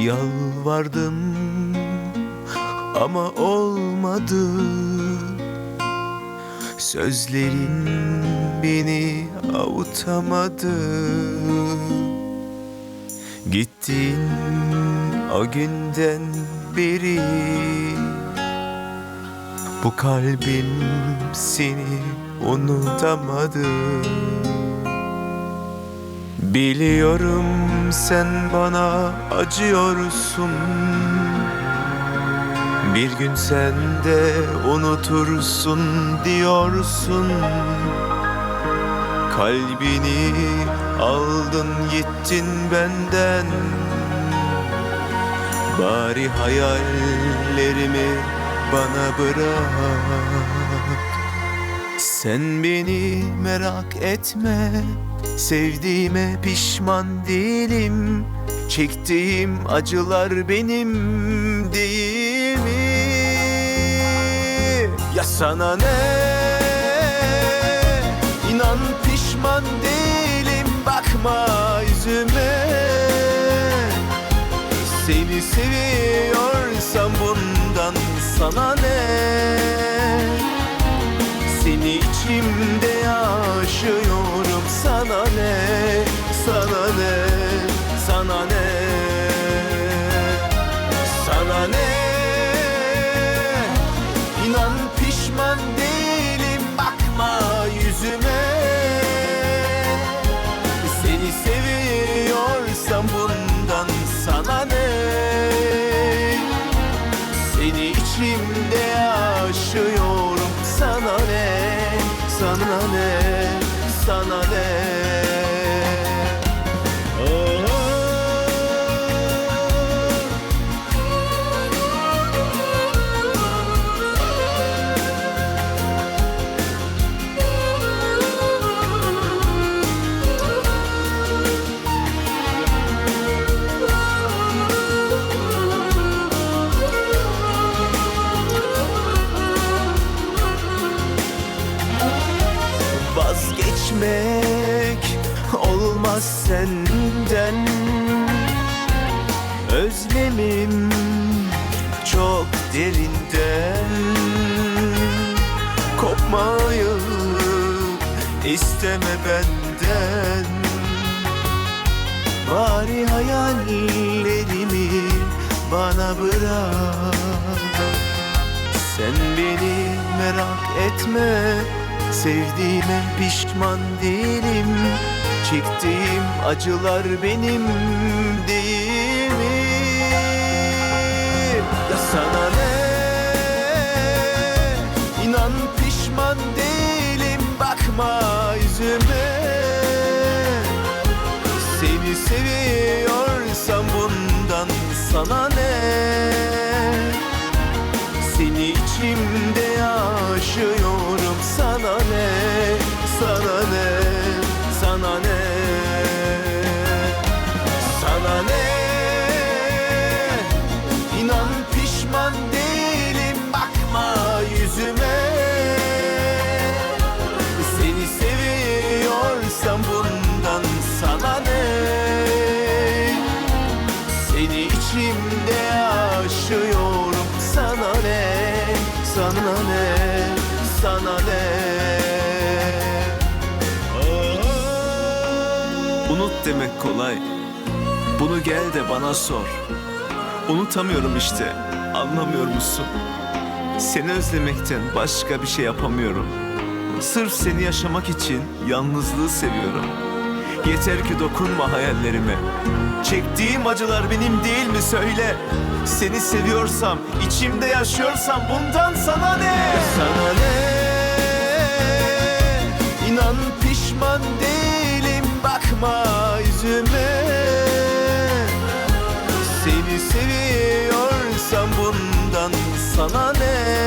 Yalvardım ama olmadı. Sözlerin beni avutamadı. Gittin o günden beri. Bu kalbim seni unutamadı Biliyorum sen bana acıyorsun. Bir gün sen de unutursun diyorsun. Kalbini aldın gittin benden. Bari hayallerimi bana bırak. Sen beni merak etme Sevdiğime pişman değilim Çektiğim acılar benim değil mi? Ya sana ne? İnan pişman değilim Bakma yüzüme Seni seviyorsam bundan sana ne? Sana ne? Sana ne olmaz senden. Özlemim çok derinden. Kopmayı isteme benden. Bari hayallerimi bana bırak. Sen beni merak etme Sevdiğime pişman değilim Çektiğim acılar benim değil mi? Ya sana ne? İnan pişman değilim Bakma yüzüme Seni seviyorsam bundan sana ne? İçimde yaşıyorum sana ne sana ne sana ne Unut demek kolay. Bunu gel de bana sor. Unutamıyorum işte. Anlamıyor musun? Seni özlemekten başka bir şey yapamıyorum. Sırf seni yaşamak için yalnızlığı seviyorum. Yeter ki dokunma hayallerime. Çektiğim acılar benim değil mi söyle? Seni seviyorsam, içimde yaşıyorsam bundan sana ne? sana ne İnan pişman değilim bakma yüzüme Seni seviyorsam bundan sana ne